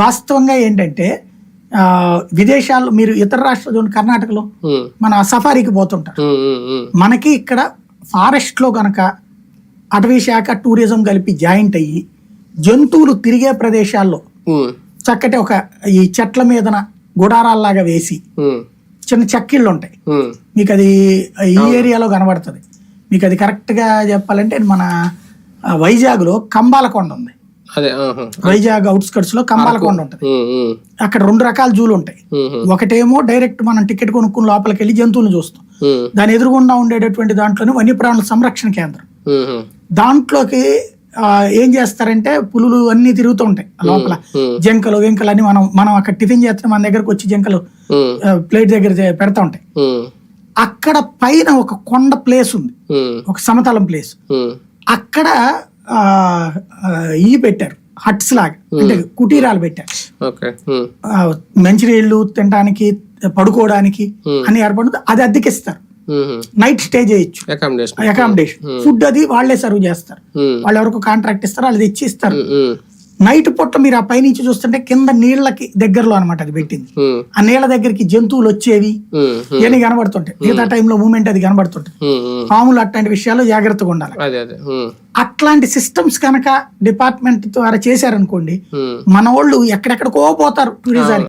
వాస్తవంగా ఏంటంటే విదేశాల్లో మీరు ఇతర రాష్ట్రాలు కర్ణాటకలో మన సఫారీకి పోతుంటారు. మనకి ఇక్కడ ఫారెస్ట్లో గనక అటవీ శాఖ టూరిజం కలిపి జాయింట్ అయ్యి జంతువులు తిరిగే ప్రదేశాల్లో చక్కటి ఒక ఈ చెట్ల మీదన గుడారాల్లాగా వేసి చిన్న చెక్కిళ్ళు ఉంటాయి. మీకు అది ఈ ఏరియాలో కనబడుతుంది. మీకు అది correct గా చెప్పాలంటే మన వైజాగ్లో కంబాలకొండ ఉంది. వైజాగ్ అవుట్స్కట్స్లో కంబాలకొండ ఉంటుంది. అక్కడ రెండు రకాల జూలు ఉంటాయి. ఒకటేమో డైరెక్ట్ మనం టికెట్ కొనుక్కుని లోపలికి వెళ్ళి జంతువులను చూస్తాం. దాని ఎదురుగుండా ఉండేటటువంటి దాంట్లోనే వన్యప్రాణుల సంరక్షణ కేంద్రం. దాంట్లోకి ఆ, ఏం చేస్తారంటే పులులు అన్ని తిరుగుతూ ఉంటాయి లోపల. జంకలు వెంకలు అన్ని మనం మనం అక్కడ టిఫిన్ చేస్తే మన దగ్గరకు వచ్చి జంకలు ప్లేట్ దగ్గర పెడతా ఉంటాయి అక్కడ పైన ఒక కొండ ప్లేస్ ఉంది. ఒక సమతలం ప్లేస్. అక్కడ ఇవి పెట్టారు. హట్స్ లాగా. అంటే కుటీరాలు పెట్టారు. ఆ, మంచినీళ్ళు తినడానికి పడుకోవడానికి Hmm. అని ఏర్పడుతుంది అది అద్దెకిస్తారు. నైట్ స్టే చేయొచ్చు. అకామిడేషన్ అకామిడేషన్ ఫుడ్ అది వాళ్ళే సర్వ్ చేస్తారు. వాళ్ళు ఎవరికి కాంట్రాక్ట్ ఇస్తారు వాళ్ళు తెచ్చి ఇస్తారు. నైట్ పూట మీరు ఆ పైనుంచి చూస్తుంటే కింద నీళ్ళకి దగ్గరలో అనమాట అది పెట్టింది. ఆ నీళ్ళ దగ్గరికి జంతువులు వచ్చేవి. ఇవన్నీ కనబడుతుంటాయి. మిగతా టైంలో మూమెంట్ అది కనబడుతుంటాయి. పాములు అట్లాంటి విషయాల్లో జాగ్రత్తగా ఉండాలి. అట్లాంటి సిస్టమ్స్ కనుక డిపార్ట్మెంట్ ద్వారా చేశారనుకోండి. మన వాళ్ళు ఎక్కడెక్కడికో పోతారు టూరిజానికి